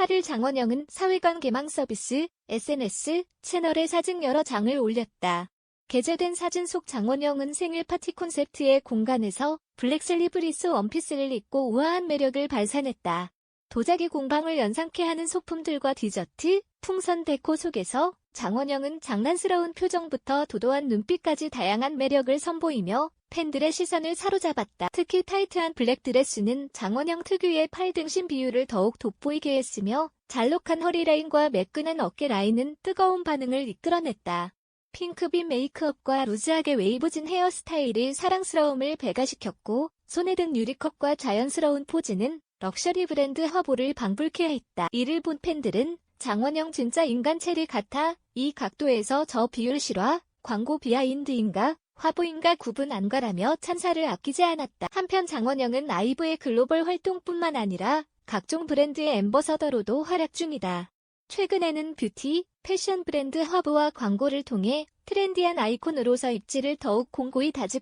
8일 장원영은 사회관 개망 서비스 SNS 채널에 사진 여러 장을 올렸다. 게재된 사진 속 장원영은 생일 파티 콘셉트의 공간에서 블랙 슬리브리스 원피스를 입고 우아한 매력을 발산했다. 도자기 공방을 연상케 하는 소품들과 디저트, 풍선 데코 속에서 장원영은 장난스러운 표정부터 도도한 눈빛까지 다양한 매력을 선보이며 팬들의 시선을 사로잡았다. 특히 타이트한 블랙 드레스는 장원영 특유의 팔 등심 비율을 더욱 돋보이게 했으며 잘록한 허리라인과 매끈한 어깨 라인은 뜨거운 반응을 이끌어냈다. 핑크빛 메이크업과 루즈하게 웨이브진 헤어스타일이 사랑스러움을 배가시켰고 손에 든 유리컵과 자연스러운 포즈는 럭셔리 브랜드 화보를 방불케 했다. 이를 본 팬들은 장원영 진짜 인간 체리 같아 이 각도에서 저 비율 실화 광고 비하인드인가 화보인가 구분 안 가라며 찬사를 아끼지 않았다. 한편 장원영은 아이브의 글로벌 활동뿐만 아니라 각종 브랜드의 엠버서더로도 활약 중이다. 최근에는 뷰티, 패션 브랜드 화보와 광고를 통해 트렌디한 아이콘으로서 입지를 더욱 공고히 다지고